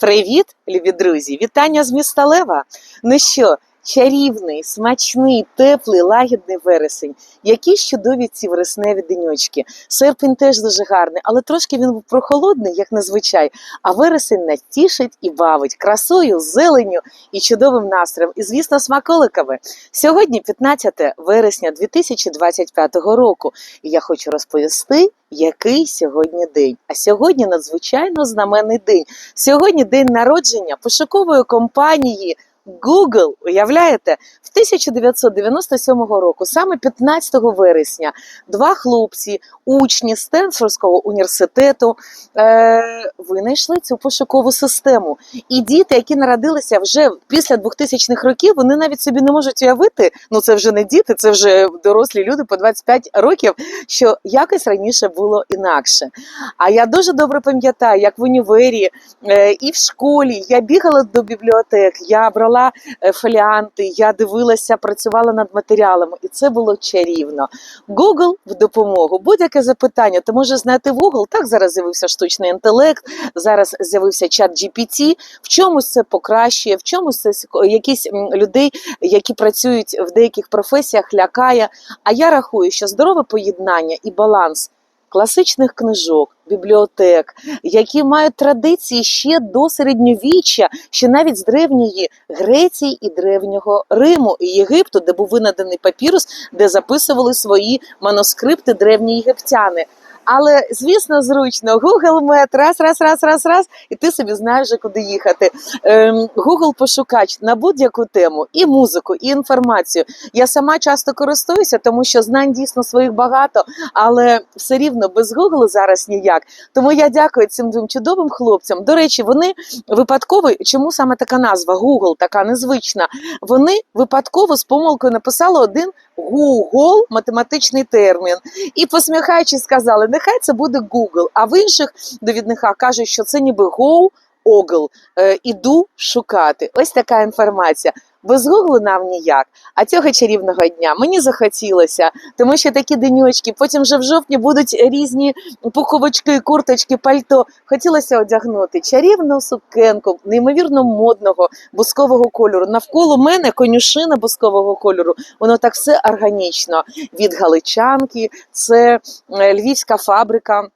Привіт, любі друзі! Вітання з міста Лева. Ну що, чарівний, смачний, теплий, лагідний вересень. Які ж чудові ці вересневі деньочки. Серпень теж дуже гарний, але трошки він був прохолодний, як зазвичай. А вересень нас тішить і бавить красою, зеленню і чудовим настроєм. І, звісно, смаколиками. Сьогодні 15 вересня 2025 року. І я хочу розповісти, який сьогодні день. А сьогодні надзвичайно знаменний день. Сьогодні день народження пошукової компанії Google, уявляєте, в 1997 року, саме 15 вересня, два хлопці, учні Стенфордського університету, е, винайшли цю пошукову систему. І діти, які народилися вже після 2000-х років, вони навіть собі не можуть уявити, ну це вже не діти, це вже дорослі люди по 25 років, що якось раніше було інакше. А я дуже добре пам'ятаю, як в універі е, і в школі я бігала до бібліотек, я брала е, фоліанти, я дивилася, працювала над матеріалами, і це було чарівно. Google в допомогу. Будь-яке запитання, ти можеш знайти в Google. Так зараз з'явився штучний інтелект, зараз з'явився чат GPT. В чомусь це покращує, в чомусь це якісь людей, які працюють в деяких професіях, лякає. А я рахую, що здорове поєднання і баланс класичних книжок, бібліотек, які мають традиції ще до середньовіччя, ще навіть з древньої Греції і древнього Риму і Єгипту, де був винаданий папірус, де записували свої манускрипти древні єгиптяни. Але звісно, зручно Google Мет, раз, раз, раз, раз, раз, і ти собі знаєш, куди їхати. Ем, Google пошукач на будь-яку тему, і музику, і інформацію. Я сама часто користуюся, тому що знань дійсно своїх багато, але все рівно без Google зараз ніяк. Тому я дякую цим двом чудовим хлопцям. До речі, вони випадково, чому саме така назва Google, така незвична. Вони випадково з помилкою написали один Google, математичний термін, і посміхаючись сказали, нехай це буде Google. А в інших довідниках кажуть, що це ніби Go, Ogl, е, іду шукати. Ось така інформація. Без Гуглу нам ніяк. А цього чарівного дня мені захотілося, тому що такі денючки, потім вже в жовтні будуть різні пуховички, курточки, пальто. Хотілося одягнути чарівну сукенку, неймовірно модного бускового кольору. Навколо мене конюшина бускового кольору. Воно так все органічно. Від галичанки, це е, львівська фабрика.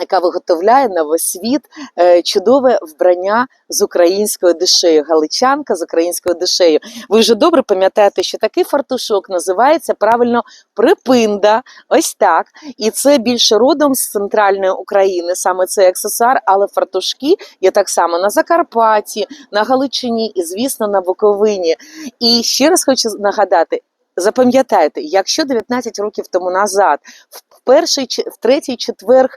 Яка виготовляє на весь світ е, чудове вбрання з українською душею, галичанка з українською душею. Ви вже добре пам'ятаєте, що такий фартушок називається правильно припинда. Ось так. І це більше родом з центральної України, саме цей аксесуар, але фартушки є так само на Закарпатті, на Галичині і, звісно, на Буковині. І ще раз хочу нагадати. Запам'ятайте, якщо 19 років тому назад, в перший в третій четверг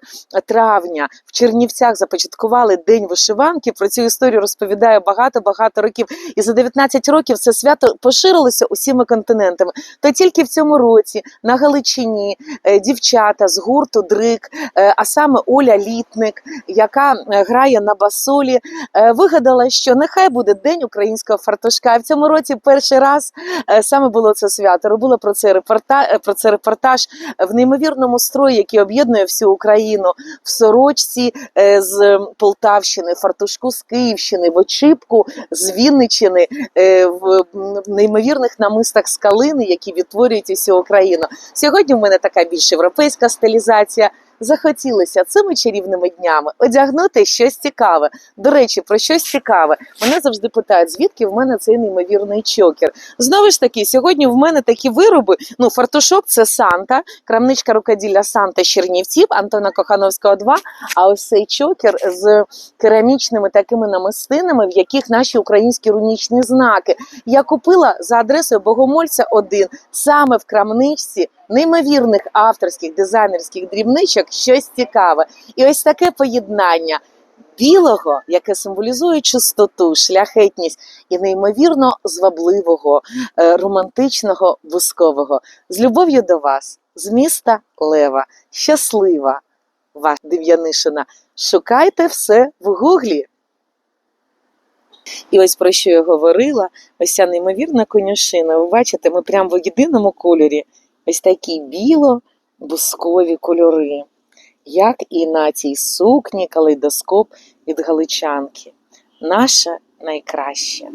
травня в Чернівцях започаткували День вишиванки. Про цю історію розповідаю багато-багато років. І за 19 років це свято поширилося усіма континентами. То тільки в цьому році на Галичині е, дівчата з гурту Дрик, е, а саме Оля Літник, яка е, грає на басолі, е, вигадала, що нехай буде День українського фартушка. А в цьому році перший раз е, саме було це свято. Робила про це репортаж, про це репортаж в неймовірному строї, який об'єднує всю Україну в сорочці е, з Полтавщини, фартушку з Київщини, в очіпку з Вінниччини, е, в неймовірних намистах з калини, які відтворюють усю Україну. Сьогодні в мене така більш європейська стилізація. Захотілося цими чарівними днями одягнути щось цікаве. До речі, про щось цікаве. Мене завжди питають, звідки в мене цей неймовірний чокер. Знову ж таки, сьогодні в мене такі вироби. Ну, фартушок це Санта, крамничка рукоділля Санта Чернівців, Антона Кохановського 2. А ось цей чокер з керамічними такими намистинами, в яких наші українські рунічні знаки. Я купила за адресою Богомольця 1 саме в крамничці неймовірних авторських дизайнерських дрібничок щось цікаве. І ось таке поєднання білого, яке символізує чистоту, шляхетність і неймовірно звабливого, е, романтичного, бускового. З любов'ю до вас, з міста Лева, щаслива вас, Дев'янишина. Шукайте все в гуглі. І ось про що я говорила, ось ця неймовірна конюшина. Ви бачите, ми прямо в єдиному кольорі ось такі біло-бускові кольори, як і на цій сукні калейдоскоп від галичанки. наше найкраще.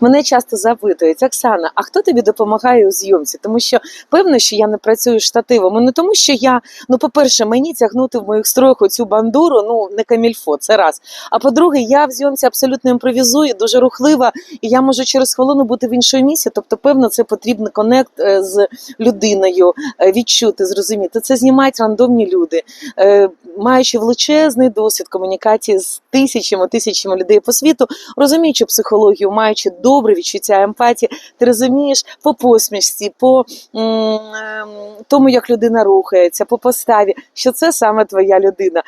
Мене часто запитують, Оксана, а хто тобі допомагає у зйомці? Тому що певно, що я не працюю штативом. І не тому, що я, ну, по-перше, мені тягнути в моїх строях оцю бандуру, ну не камільфо, це раз. А по-друге, я в зйомці абсолютно імпровізую, дуже рухлива, і я можу через хвилину бути в іншому місці. Тобто, певно, це потрібний конект е, з людиною, е, відчути, зрозуміти. Це знімають рандомні люди, Е, маючи величезний досвід комунікації з тисячами тисячами людей по світу, розуміючи психологію, маючи добре відчуття емпатії, ти розумієш по посмішці, по ем, тому, як людина рухається, по поставі, що це саме твоя людина.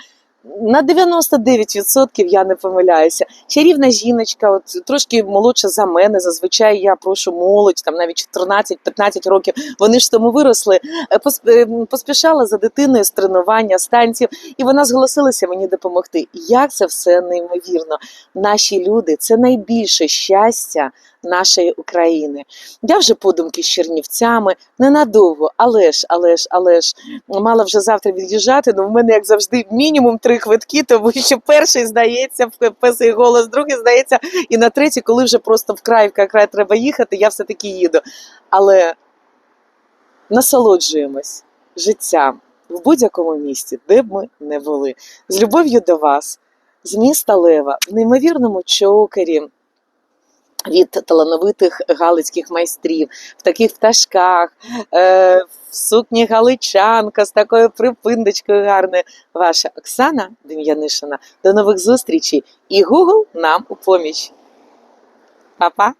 На 99% я не помиляюся. Чарівна жіночка, от трошки молодша за мене. Зазвичай я прошу молодь, там навіть 14-15 років. Вони ж тому виросли. е, е, Поспішала за дитиною з тренування, з танців, і вона зголосилася мені допомогти. Як це все неймовірно. Наші люди це найбільше щастя нашої України. Я вже подумки з Чернівцями, ненадовго, але ж, але ж, але ж мала вже завтра від'їжджати. Ну в мене, як завжди, мінімум три квитки, тому що перший здається в песий голос, другий здається, і на третій, коли вже просто вкрай в край треба їхати, я все таки їду. Але насолоджуємось життям в будь-якому місті, де б ми не були. З любов'ю до вас, з міста Лева, в неймовірному чокері від талановитих галицьких майстрів, в таких пташках, е, в сукні галичанка з такою припиндочкою гарною. Ваша Оксана Дем'янишина. До нових зустрічей і Google нам у поміч. Па-па!